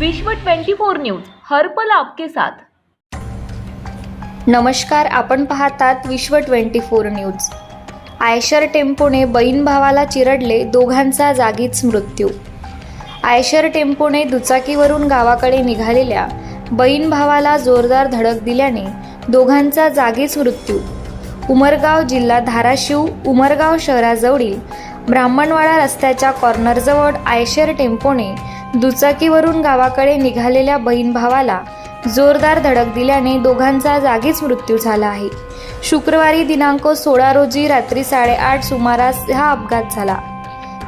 विश्व 24 न्यूज हर्पल आपके साथ. नमस्कार आपण पाहतात Vishwa twenty four news. Eicher टेम्पोने बहीण भावाला चिरडले दोघांचा जागीच मृत्यू. आयशर टेम्पोने दुचाकीवरून गावाकडे निघालेल्या बहीण भावाला जोरदार धडक दिल्याने दोघांचा जागीच मृत्यू. उमरगाव जिल्हा धाराशिव उमरगाव शहराजवळील ब्राह्मणवाडा रस्त्याच्या कॉर्नरजवळ आयशर टेम्पोने दुचाकीवरून गावाकडे निघालेल्या बहीण भावाला जोरदार धडक दिल्याने दोघांचा जागीच मृत्यू झाला आहे. शुक्रवारी दिनांक सोळा रोजी रात्री साडेआठ सुमारास हा अपघात झाला.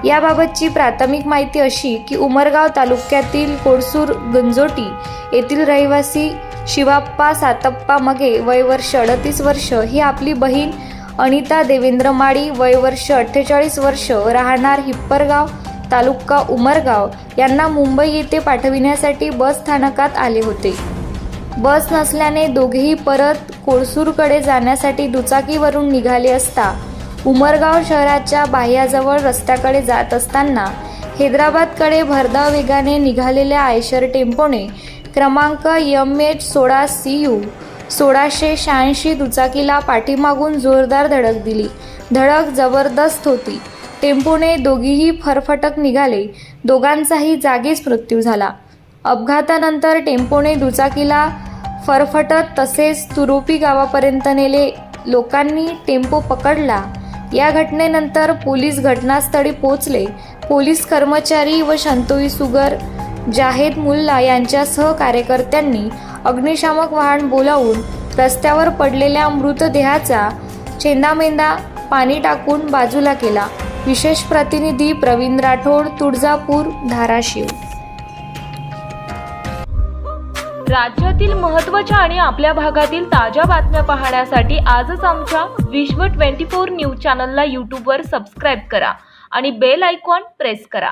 याबाबतची प्राथमिक माहिती अशी की उमरगाव तालुक्यातील कोडसूर गंजोटी येथील रहिवासी शिवाप्पा सातप्पा मगे वयवर्ष अडतीस वर्ष ही आपली बहीण अनिता देवेंद्र माळी वयवर्ष अठ्ठेचाळीस वर्ष राहणार हिप्परगाव तालुका उमरगाव यांना मुंबई येथे पाठविण्यासाठी बस स्थानकात आले होते. बस नसल्याने दोघेही परत कोळसूरकडे जाण्यासाठी दुचाकीवरून निघाले असता उमरगाव शहराच्या बाह्याजवळ रस्त्याकडे जात असताना हैदराबादकडे भरधाव वेगाने निघालेल्या आयशर टेम्पोने क्रमांक यम एच सोळा सी यू सोळाशे शहाऐंशी दुचाकीला पाठीमागून जोरदार धडक दिली. धडक जबरदस्त होती. टेम्पोने दोघीही फरफटक निघाले. दोघांचाही जागीच मृत्यू झाला. अपघातानंतर टेम्पोने दुचाकीला फरफटत तसेच तुरुपी गावापर्यंत नेले. लोकांनी टेम्पो पकडला. या घटनेनंतर पोलीस घटनास्थळी पोहोचले. पोलीस कर्मचारी व शंतोई सुगर जाहेद मुल्ला यांच्यासह कार्यकर्त्यांनी अग्निशामक वाहन बोलावून रस्त्यावर पडलेल्या मृतदेहाचा चेंदामेंदा पाणी टाकून बाजूला केला. विशेष प्रतिनिधी प्रवीण राठोड तुळजापूर धाराशिव. राज्यातील महत्त्वाच्या आणि आपल्या भागातील ताज्या बातम्या पाहण्यासाठी आजच आमच्या विश्व 24 न्यूज चॅनलला यूट्यूबवर सबस्क्राईब करा आणि बेल आयकॉन प्रेस करा.